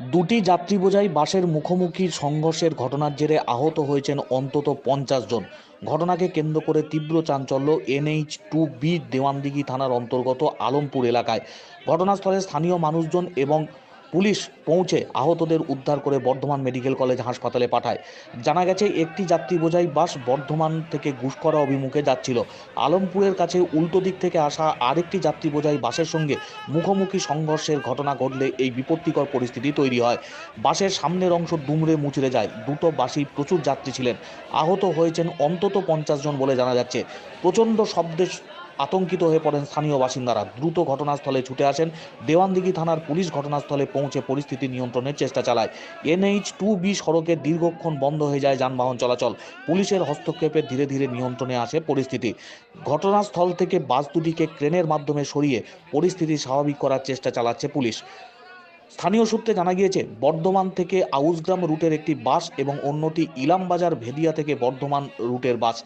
দুটি যাত্রী বোঝাই বাসের মুখোমুখি সংঘর্ষের ঘটনার জেরে আহত হয়েছেন অন্তত পঞ্চাশ জন। ঘটনাকে কেন্দ্র করে তীব্র চাঞ্চল্য এনএইচ টু বি দেওয়ানদিঘি থানার অন্তর্গত আলমপুর এলাকায়। ঘটনাস্থলে স্থানীয় মানুষজন এবং পুলিশ পৌঁছে আহতদের উদ্ধার করে বর্ধমান মেডিকেল কলেজ হাসপাতালে পাঠায়। জানা গেছে, একটি যাত্রী বোঝাই বাস বর্ধমান থেকে ঘুষকরা অভিমুখে যাচ্ছিল। আলমপুরের কাছে উল্টো দিক থেকে আসা আরেকটি যাত্রী বোঝাই বাসের সঙ্গে মুখোমুখি সংঘর্ষের ঘটনা ঘটলে এই বিপত্তিকর পরিস্থিতি তৈরি হয়। বাসের সামনের অংশ দুমড়ে মুচড়ে যায়। দুটো বাসই প্রচুর যাত্রী ছিলেন। আহত হয়েছেন অন্তত পঞ্চাশ জন বলে জানা যাচ্ছে। প্রচণ্ড শব্দে আতঙ্কিত হয়ে পড়েন স্থানীয় বাসিন্দারা। দ্রুত ঘটনাস্থলে ছুটে আসেন। দেওয়ানদিঘি থানার পুলিশ ঘটনাস্থলে পৌঁছে পরিস্থিতি নিয়ন্ত্রণের চেষ্টা চালায়। এনএইচ টু বি সড়কে দীর্ঘক্ষণ বন্ধ হয়ে যায় যানবাহন চলাচল। পুলিশের হস্তক্ষেপে ধীরে ধীরে নিয়ন্ত্রণে আসে পরিস্থিতি। ঘটনাস্থল থেকে বাস দুটিকে ক্রেনের মাধ্যমে সরিয়ে পরিস্থিতি স্বাভাবিক করার চেষ্টা চালাচ্ছে পুলিশ। স্থানীয় সূত্রে জানা গিয়েছে, বর্ধমান থেকে আউসগ্রাম রুটের একটি বাস এবং অন্যটি ইলামবাজার ভেদিয়া থেকে বর্ধমান রুটের বাস।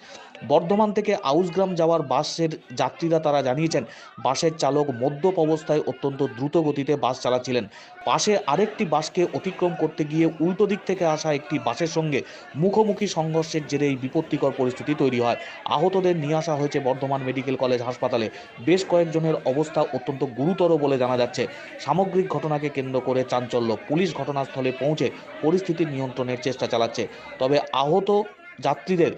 বর্ধমান থেকে আউসগ্রাম যাওয়ার বাসের যাত্রীরা তারা জানিয়েছেন, বাসের চালক মদ্যপ অবস্থায় অত্যন্ত দ্রুত গতিতে বাস চালাচ্ছিলেন। পাশে আরেকটি বাসকে অতিক্রম করতে গিয়ে উল্টো দিক থেকে আসা একটি বাসের সঙ্গে মুখোমুখি সংঘর্ষের জেরে এই বিপত্তিকর পরিস্থিতি তৈরি হয়। আহতদের নিয়ে আসা হয়েছে বর্ধমান মেডিকেল কলেজ হাসপাতালে। বেশ কয়েকজনের অবস্থা অত্যন্ত গুরুতর বলে জানা যাচ্ছে। সামগ্রিক ঘটনাকে কেন্দ্র করে চাঞ্চল্য। পুলিশ ঘটনাস্থলে পৌঁছে পরিস্থিতি নিয়ন্ত্রণের চেষ্টা চালাচ্ছে। তবে আহত যাত্রীদের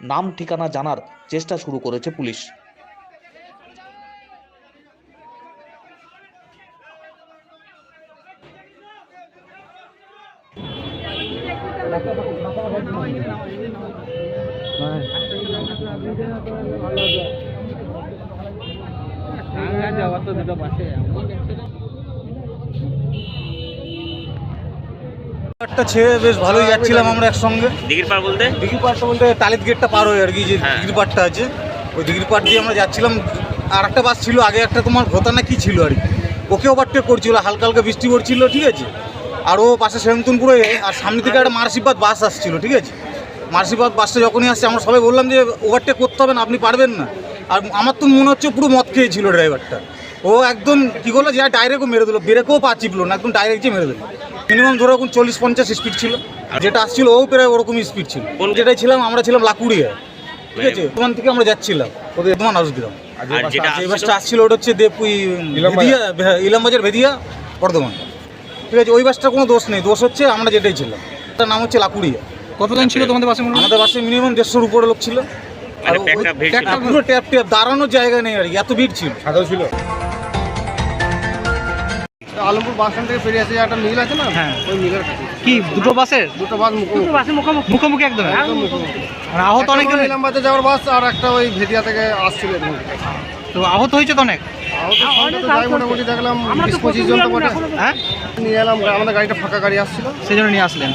নাম ঠিকানা জানার চেষ্টা শুরু করেছে পুলিশ। একটা ছেড়ে বেশ ভালোই যাচ্ছিলাম আমরা একসঙ্গে। দিঘির পার বলতে? দিঘির পাড়টা বলতে টালিত গেটটা পার হয়ে আর কি যে হ্যাঁ। দিঘির পাড়টা আছে। ওই দিঘির পাড় দিয়ে আমরা যাচ্ছিলাম আর একটা বাস ছিল আগে একটা তোমার ভোতা না কি ছিল আর কি। ওকে ওভারটেক করছিল হালকা হালকা বৃষ্টি পড়ছিল ঠিক আছে? আর ও পাশে সেরমতুনপুরে আর সামনে থেকে একটা মার্সিবাদ বাস আসছিল ঠিক আছে? মার্সিবাদ বাসটা যখনই আসছে আমরা সবাই বললাম যে ওভারটেক করতে হবে না আপনি পারবেন না। আর আমার তো মনে হচ্ছে পুরো মদ খেয়েছিল ড্রাইভারটা ও একদম কি করল যে ডাইরেক্টও মেরে দিল ব্রেকও পা চিপলো না একদম ডাইরেক্ট যে মেরে দিল। মিনিমাম ধরো এখন চল্লিশ পঞ্চাশ স্পিড ছিল। আর যেটা আসছিল ও প্রায় ওরকমই স্পিড ছিল। কোন যেটাই ছিলাম আমরা ছিলাম লাকুড়িয়া। ঠিক আছে? ওখান থেকে আমরা যাচ্ছিলাম। ওদের তোমার হাউসগ্রাম আর যে বাসটা আসছিল ওটা হচ্ছে দেবপুই ভেদিয়া ইলামবাজার ভেদিয়া বর্ধমান। ঠিক আছে? ওই বাসটার কোনো দোষ নেই। দোষ হচ্ছে আমরা যেটাই ছিলাম। তার নাম হচ্ছে লাকুড়িয়া। কতজন ছিল তোমাদের বাসে আমাদের বাসে মিনিমাম দেড়শোর উপরে লোক ছিল। আর মানে ছিল। আর পুরো ট্যাপ ট্যাপ দাঁড়ানোর জায়গা নেই আর কি। এত ভিড় ছিল? আলমপুর বাস স্ট্যান্ড থেকে ফিরে আসে একটা মিল আছে না? হ্যাঁ। ওই মিলের কাছে। কি দুটো বাসের? দুটো বাস মুখোমুখি। মুখোমুখি? একদম একদম আর আহত অনেকজন ইলামবাদে যাওয়ার বাস আর একটা ওই ভেদিয়া থেকে আসছিল তো আহত হয়েছে তো অনেক? যাই মোটামুটি দেখলাম বিশ পঁচিশ জন তো বটে হ্যাঁ? নিয়ে এলাম আমাদের গাড়িটা ফাঁকা গাড়ি আসছিল। সেই জন্য নিয়ে আসলেন।